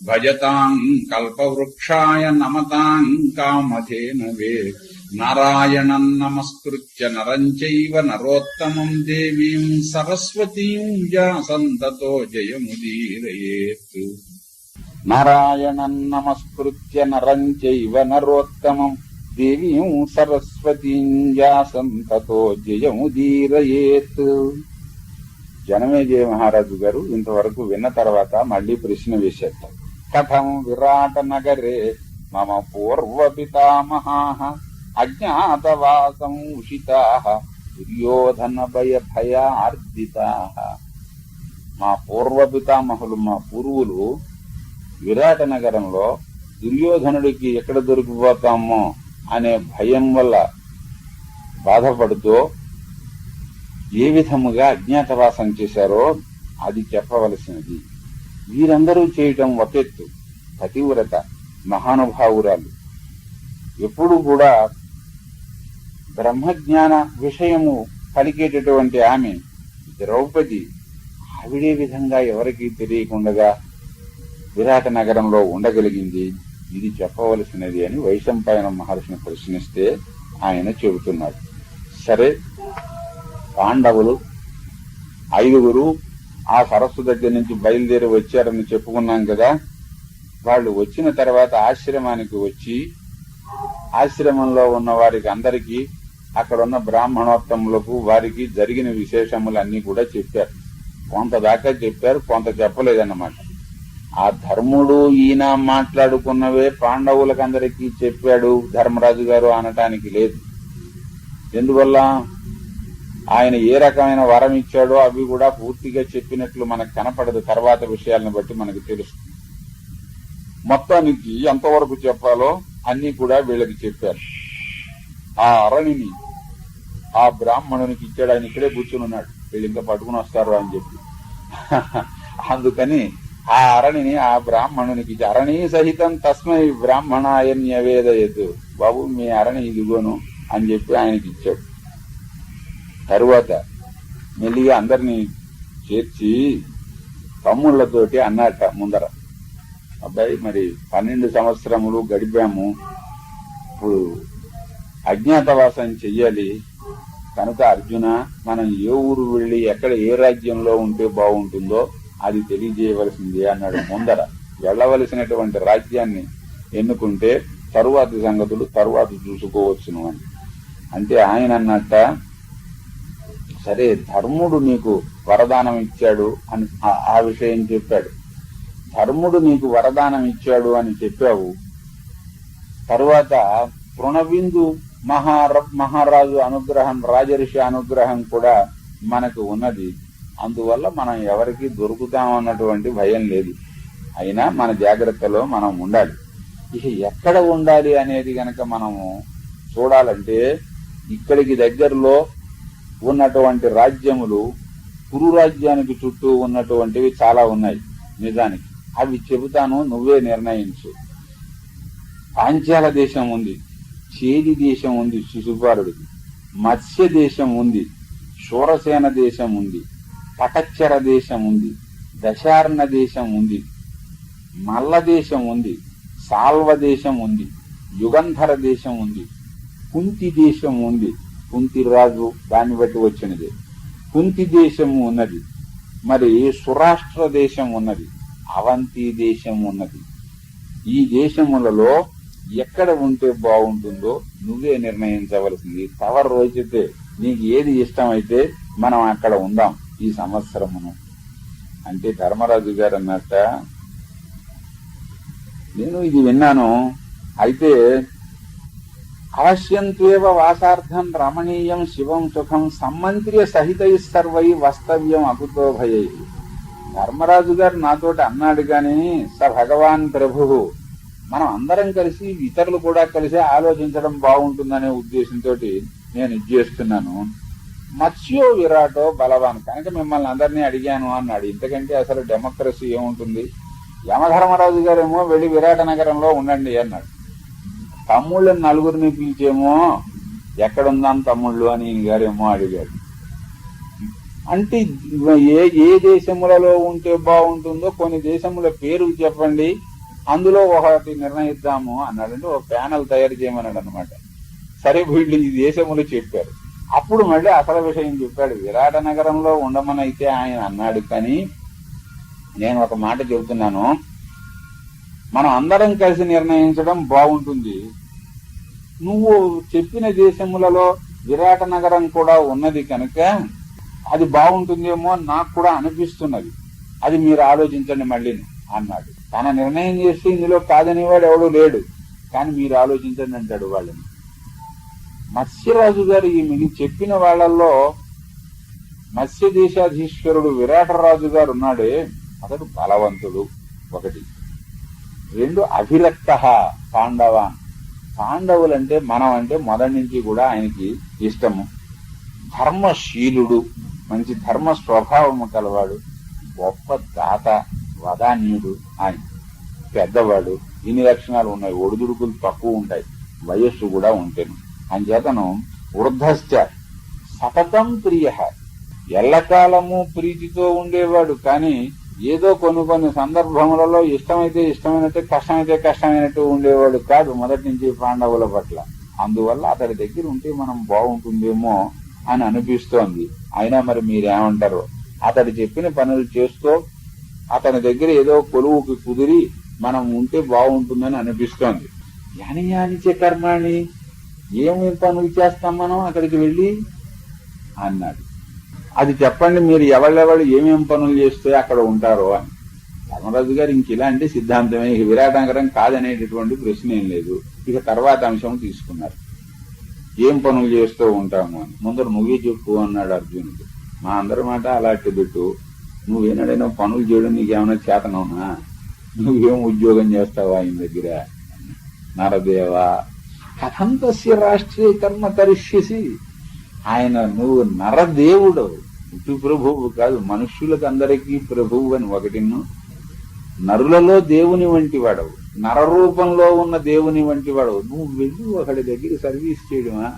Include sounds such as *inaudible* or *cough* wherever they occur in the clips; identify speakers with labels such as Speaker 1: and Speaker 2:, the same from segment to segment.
Speaker 1: భజతాం కల్పవృక్షాయ నమతాం కామధేనవే నారాయణం నమస్కృత్య నరం చైవ నరోత్తమం దేవీం సరస్వతీం వ్యాసంతతో జయముదీరయేత్ నారాయణం నమస్కృత్య నరం చైవ నరోత్తమం దేవీం సరస్వతీం వ్యాసంతతో జయముదీరయేత్ జనమేజయ మహారాజు గారు ఇంతవరకు విన్న తర్వాత మళ్ళీ ప్రశ్న వేసేస్తారు కథం విరాట నగరే మమ పూర్వ అజ్ఞాతవాసం ఉషితా దుర్యోధన భయ భయార్దితా మా పూర్వపితామహులు మా పూర్వులు విరాట నగరంలో దుర్యోధనుడికి ఎక్కడ దొరికిపోతామో అనే భయం వల్ల బాధపడుతూ ఏ విధముగా అజ్ఞాతవాసం చేశారో అది చెప్పవలసినది. వీరందరూ చేయటం ఒకెత్తు పతివ్రత మహానుభావురాలు. ఎప్పుడు కూడా బ్రహ్మజ్ఞాన విషయము పలికేటటువంటి ఆమె ద్రౌపది ఆవిడే విధంగా ఎవరికీ తెలియకుండా విరాట నగరంలో ఉండగలిగింది. ఇది చెప్పవలసినది అని వైశంపాయన మహర్షిని ప్రశ్నిస్తే ఆయన చెబుతున్నాడు. సరే పాండవులు ఐదుగురు ఆ సరస్సు దగ్గర నుంచి బయలుదేరి వచ్చారని చెప్పుకున్నాం కదా. వాళ్ళు వచ్చిన తర్వాత ఆశ్రమానికి వచ్చి ఆశ్రమంలో ఉన్న వారికి అందరికీ అక్కడ ఉన్న బ్రాహ్మణోత్తములకు వారికి జరిగిన విశేషములన్నీ కూడా చెప్పారు. కొంత దాకా చెప్పారు కొంత చెప్పలేదన్నమాట. ఆ ధర్ముడు ఈయన మాట్లాడుకున్నవే పాండవులకందరికీ చెప్పాడు ధర్మరాజు గారు అనటానికి లేదు. ఎందువల్ల? ఆయన ఏ రకమైన వరం ఇచ్చాడో అవి కూడా పూర్తిగా చెప్పినట్లు మనకు కనపడదు. తర్వాత విషయాలను బట్టి మనకు తెలుస్తుంది. మొత్తానికి ఎంతవరకు చెప్పాలో అన్ని కూడా వీళ్ళకి చెప్పారు. ఆ అరణిని ఆ బ్రాహ్మణునికి ఇచ్చాడు. ఆయన ఇక్కడే కూర్చుని ఉన్నాడు. వీళ్ళు ఇంకా పట్టుకుని వస్తారు అని చెప్పి. *laughs* అందుకని ఆ అరణిని ఆ బ్రాహ్మణునికి అరణి సహితం తస్మై బ్రాహ్మణాయన్యవేదయద్దు బాబు మీ అరణి ఇదిగోను అని చెప్పి ఆయనకి ఇచ్చాడు. తరువాత మెల్లిగా అందరినీ చేర్చి తమ్ముళ్ళతోటి అన్నట ముందర. అబ్బాయి మరి పన్నెండు సంవత్సరములు గడిపాము. ఇప్పుడు అజ్ఞాతవాసం చెయ్యాలి. కనుక అర్జున మనం ఏ ఊరు వెళ్ళి ఎక్కడ ఏ రాజ్యంలో ఉంటే బాగుంటుందో అది తెలియజేయవలసింది అన్నాడు ముందర. వెళ్ళవలసినటువంటి రాజ్యాన్ని ఎన్నుకుంటే తరువాతి సంగతులు తరువాత చూసుకోవచ్చును అని. అంటే ఆయన అన్నట్ట సరే ధర్ముడు నీకు వరదానం ఇచ్చాడు అని ఆ- విషయం చెప్పాడు. ధర్ముడు నీకు వరదానం ఇచ్చాడు అని చెప్పావు. తరువాత తృణబిందు మహార మహారాజు అనుగ్రహం రాజర్షి అనుగ్రహం కూడా మనకు ఉన్నది. అందువల్ల మనం ఎవరికి దొరుకుతామన్నటువంటి భయం లేదు. అయినా మన జాగ్రత్తలో మనం ఉండాలి. ఇక ఎక్కడ ఉండాలి అనేది గనక మనము చూడాలంటే ఇక్కడికి దగ్గరలో ఉన్నటువంటి రాజ్యములు కురు రాజ్యానికి చుట్టూ ఉన్నటువంటివి చాలా ఉన్నాయి నిజానికి. అవి చెబుతాను నువ్వే నిర్ణయించు. పాంచాల దేశం ఉంది చేది దేశం ఉంది శిశుపాలుడికి మత్స్య దేశం ఉంది శూరసేన దేశం ఉంది పటచ్చర దేశం ఉంది దశార్ణ దేశం ఉంది మల్ల దేశం ఉంది సాల్వ దేశం ఉంది యుగంధర దేశం ఉంది కుంతి దేశం ఉంది కుంతి రాజు దాన్ని బట్టి వచ్చినది. కుంతి దేశము ఉన్నది. మరి సురాష్ట్ర దేశం ఉన్నది. అవంతి దేశం ఉన్నది. ఈ దేశములలో ఎక్కడ ఉంటే బాగుంటుందో నువ్వే నిర్ణయించవలసింది. తవరు రోజైతే నీకు ఏది ఇష్టమైతే మనం అక్కడ ఉందాం ఈ సంవత్సరమును. అంటే ధర్మరాజు గారు అన్నట్ట నేను ఇది విన్నాను. అయితే అవశ్యంత్వేవ వాసార్థం రమణీయం శివం సుఖం సమ్మంత్ర్య సహితై సర్వై వస్తవ్యం అకుతో భయై ధర్మరాజు గారు నాతోటి అన్నాడు కానీ స భగవాన్ ప్రభు మనం అందరం కలిసి ఇతరులు కూడా కలిసి ఆలోచించడం బాగుంటుందనే ఉద్దేశంతో నేను ఇది చేస్తున్నాను. మత్స్యో విరాటో బలవాన్ కనుక మిమ్మల్ని అందరినీ అడిగాను అన్నాడు. ఇంతకంటే అసలు డెమోక్రసీ ఏముంటుంది? యమధర్మరాజు గారేమో వెళ్ళి విరాట నగరంలో ఉండండి అన్నాడు. తమ్ముళ్ళని నలుగురిని పిలిచేమో ఎక్కడుందాం తమ్ముళ్ళు? అని గారేమో అడిగాడు అంటే ఏ ఏ దేశములలో ఉంటే బాగుంటుందో కొన్ని దేశముల పేరు చెప్పండి అందులో ఒకటి నిర్ణయిద్దాము అన్నాడంటే ఒక ప్యానల్ తయారు చేయమన్నాడు అనమాట సరే వీళ్ళు ఈ దేశములు చెప్పారు. అప్పుడు మళ్ళీ అసలు విషయం చెప్పాడు. విరాట నగరంలో ఉండమని అయితే ఆయన అన్నాడు కానీ నేను ఒక మాట చెబుతున్నాను. మనం అందరం కలిసి నిర్ణయించడం బాగుంటుంది. నువ్వు చెప్పిన దేశములలో విరాట నగరం కూడా ఉన్నది కనుక అది బాగుంటుందేమో అని నాకు కూడా అనిపిస్తున్నది. అది మీరు ఆలోచించండి మళ్ళీ అన్నాడు. తన నిర్ణయం చేస్తే ఇందులో కాదనేవాడు ఎవడు లేడు. కానీ మీరు ఆలోచించండి అంటాడు వాళ్ళని. మత్స్యరాజు గారు ఈ చెప్పిన వాళ్ళల్లో మత్స్య దేశాధీశ్వరుడు విరాటరాజు గారు ఉన్నాడే. అతడు బలవంతుడు ఒకటి. రెండు అభిరక్త పాండవాన్. పాండవులంటే మనం అంటే మొదటి నుంచి కూడా ఆయనకి ఇష్టము. ధర్మశీలుడు మంచి ధర్మ స్వభావము కలవాడు గొప్ప దాత వదాన్యుడు ఆయన. పెద్దవాడు ఇన్ని లక్షణాలు ఉన్నాయి ఒడిదుడుకులు తక్కువ ఉంటాయి వయస్సు కూడా ఉంటాను. అంచేతను వృద్ధశ్చ సతతం ప్రియ. ఎల్లకాలము ప్రీతితో ఉండేవాడు కానీ ఏదో కొన్ని కొన్ని సందర్భములలో ఇష్టమైతే ఇష్టమైనట్టు కష్టమైతే కష్టమైనట్టు ఉండేవాడు కాదు మొదటి నుంచి పాండవుల పట్ల. అందువల్ల అతడి దగ్గర ఉంటే మనం బాగుంటుందేమో అని అనిపిస్తోంది. అయినా మరి మీరేమంటారు? అతడు చెప్పిన పనులు చేస్తూ అతని దగ్గర ఏదో కొలువుకి కుదిరి మనం ఉంటే బాగుంటుందని అనిపిస్తోంది. యాని యానిచే కర్మాణి ఏమి పనులు చేస్తాం మనం అక్కడికి వెళ్ళి? అన్నాడు. అది చెప్పండి మీరు ఎవళ్ళెవళ్ళు ఏమేమి పనులు చేస్తే అక్కడ ఉంటారో అని. ధర్మరాజు గారు ఇంక ఇలాంటి సిద్ధాంతమే ఇక విరాటనగరం కాదనేటటువంటి ప్రశ్న ఏం లేదు. ఇక తర్వాత అంశం తీసుకున్నారు. ఏం పనులు చేస్తూ ఉంటాము అని. ముందర నువ్వే చెప్పు అన్నాడు అర్జునుడు. మా అందరి మాట అలాంటి పెట్టు. నువ్వేనాడైనా పనులు చేయడం నీకేమైనా చేతనవునా? నువ్వేం ఉద్యోగం చేస్తావా ఆయన దగ్గర? నరదేవా? కథం తస్య రాష్ట్రీయ కర్మ కరిష్యసి ఆయన నువ్వు నరదేవుడు. ఇటు ప్రభువు కాదు మనుష్యులకు అందరికీ ప్రభువు అని ఒకటిను నరులలో దేవుని వంటి వాడవు. నర రూపంలో ఉన్న దేవుని వంటి వాడవు. నువ్వు వెళ్ళి ఒకడి దగ్గర సర్వీస్ చేయడమా?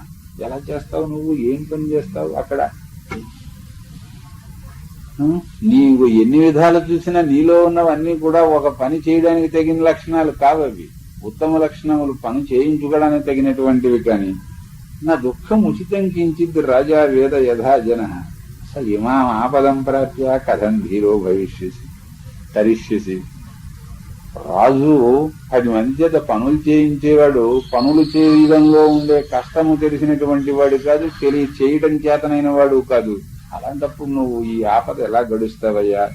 Speaker 1: ఎలా చేస్తావు నువ్వు? ఏం పని చేస్తావు అక్కడ? నీవు ఎన్ని విధాలు చూసినా నీలో ఉన్నవన్నీ కూడా ఒక పని చేయడానికి తగిన లక్షణాలు కావవి. ఉత్తమ లక్షణములు పని చేయించుకోవడానికి తగినటువంటివి కానీ నా దుఃఖం ఉచితం కించిత్ రాజా వేద యథా జన. స ఇమాం ఆపదం ప్రాప్య కథం ధీరో భవిష్యసి తరిష్యసి. రాజు పది మంది చేత పనులు చేయించేవాడు పనులు చేయడంలో ఉండే కష్టము తెలిసినటువంటి వాడు కాదు తెలియ చేయటం చేతనైన వాడు కాదు. అలాంటప్పుడు నువ్వు ఈ ఆపద ఎలా గడుస్తావయ్యా?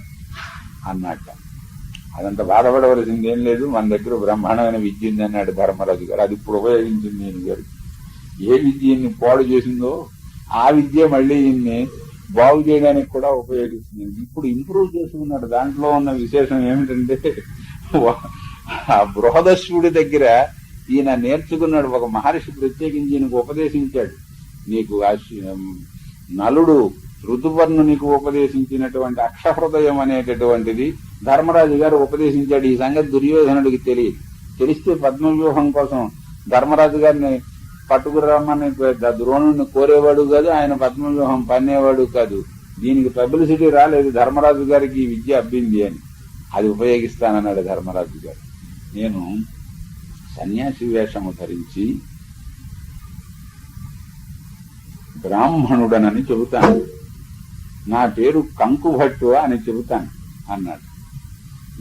Speaker 1: అన్నట్ట అదంత బాధపడవలసింది ఏం లేదు మన దగ్గర బ్రహ్మాండమైన విద్య ఉంది అన్నాడు ధర్మరాజు గారు. అది ఇప్పుడు ఉపయోగించింది నేను గారు. ఏ విద్య ఇన్ని పాడు చేసిందో ఆ విద్య మళ్ళీ ఇన్ని బాగు చేయడానికి కూడా ఉపయోగిస్తుంది ఇప్పుడు ఇంప్రూవ్ చేసుకున్నాడు. దాంట్లో ఉన్న విశేషం ఏమిటంటే ఆ బృహదశ్వుడి దగ్గర ఈయన నేర్చుకున్నాడు. ఒక మహర్షి ప్రత్యేకించి ఈయనకు ఉపదేశించాడు. నీకు ఆ ఋతుపర్ణు నీకు ఉపదేశించినటువంటి అక్షహృదయం అనేటటువంటిది ధర్మరాజు గారు ఉపదేశించాడు. ఈ సంగతి దుర్యోధనుడికి తెలియదు. తెలిస్తే పద్మవ్యూహం కోసం ధర్మరాజు గారిని పట్టుకురమ్మని ద్రోణుని ద్రోణుడిని కోరేవాడు కాదు ఆయన పద్మవ్యూహం పన్నేవాడు కాదు. దీనికి పబ్లిసిటీ రాలేదు ధర్మరాజు గారికి ఈ విద్య అబ్బింది అని. అది ఉపయోగిస్తానన్నాడు ధర్మరాజు గారు. నేను సన్యాసి వేషము ధరించి బ్రాహ్మణుడనని చెబుతాను. నా పేరు కంకుభట్టు అని చెబుతాను అన్నాడు.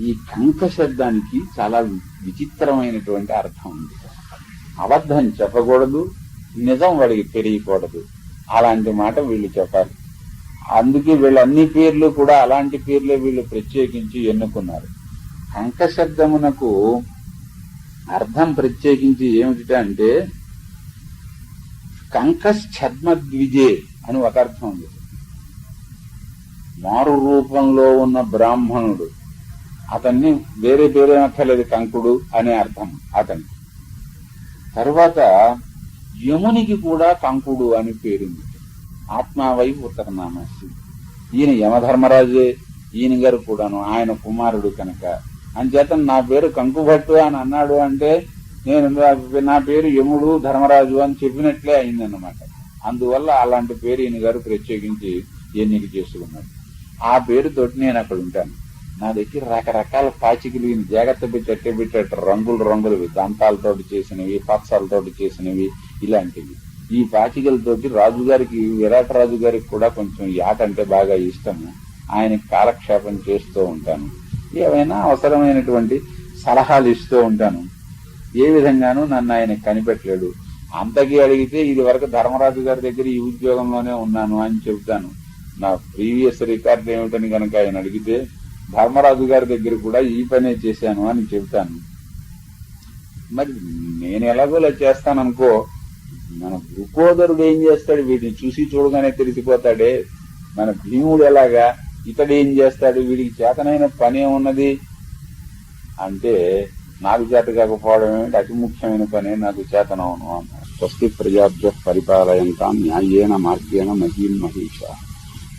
Speaker 1: ఈ కంక శబ్దానికి చాలా విచిత్రమైనటువంటి అర్థం ఉంది. అబద్ధం చెప్పకూడదు నిజం వాడికి తెలియకూడదు. అలాంటి మాట వీళ్ళు చెప్పాలి అందుకే వీళ్ళు అన్ని పేర్లు కూడా అలాంటి పేర్లే వీళ్ళు ప్రత్యేకించి ఎన్నుకున్నారు. కంకశబ్దమునకు అర్థం ప్రత్యేకించి ఏమిటి అంటే కంకశ్చద్మద్విజే అని ఒక అర్థం ఉంది. మారు రూపంలో ఉన్న బ్రాహ్మణుడు అతన్ని వేరే పేరే అక్కర్లేదు కంకుడు అనే అర్థం అతనికి. తర్వాత యమునికి కూడా కంకుడు అని పేరుంది. ఆత్మావై ఉత్తరనామస్సి ఈయన యమధర్మరాజే ఈయన గారు కూడాను ఆయన కుమారుడు కనుక. అంచేత నా పేరు కంకుభట్టు అని అన్నాడు అంటే నేను నా- నా పేరు యముడు ధర్మరాజు అని చెప్పినట్లే అయిందన్నమాట. అందువల్ల అలాంటి పేరు ఈయన గారు ప్రత్యేకించి ఎన్నిక చేసుకున్నాడు ఆ పేరుతోటి నేను అక్కడ ఉంటాను. నా దగ్గర రకరకాల పాచికలు ఈయన జాగ్రత్త పెట్టి అట్టే పెట్టేట రంగులు రంగులవి దంతాలతోటి చేసినవి పచ్చలతోటి చేసినవి ఇలాంటివి. ఈ పాచికలతోటి రాజుగారికి విరాట్ రాజు గారికి కూడా కొంచెం యాట అంటే బాగా ఇష్టము. ఆయన కాలక్షేపం చేస్తూ ఉంటాను. ఏవైనా అవసరమైనటువంటి సలహాలు ఇస్తూ ఉంటాను. ఏ విధంగానూ నన్ను ఆయన కనిపెట్టలేడు. అంతకీ అడిగితే ఇది వరకు ధర్మరాజు గారి దగ్గర ఈ ఉద్యోగంలోనే ఉన్నాను అని చెబుతాను. నా ప్రీవియస్ రికార్డ్ ఏమిటని కనుక ఆయన అడిగితే ధర్మరాజు గారి దగ్గర కూడా ఈ పనే చేశాను అని చెబుతాను. మరి నేను ఎలాగోలా చేస్తాననుకో మన దృకోదరుడు ఏం చేస్తాడు? వీడిని చూసి చూడగానే తెలిసిపోతాడే. మన భీముడు ఎలాగా? ఇతడు ఏం చేస్తాడు? వీడికి చేతనైన పని ఉన్నది. అంటే నాకు చేత కాకపోవడం ఏమిటి? అతి ముఖ్యమైన పనే నాకు చేతనవును అన్నాడు. స్వస్తి ప్రజాభ్య పరిపాలయంతా న్యాయేన మార్గేణ మహీం మహేష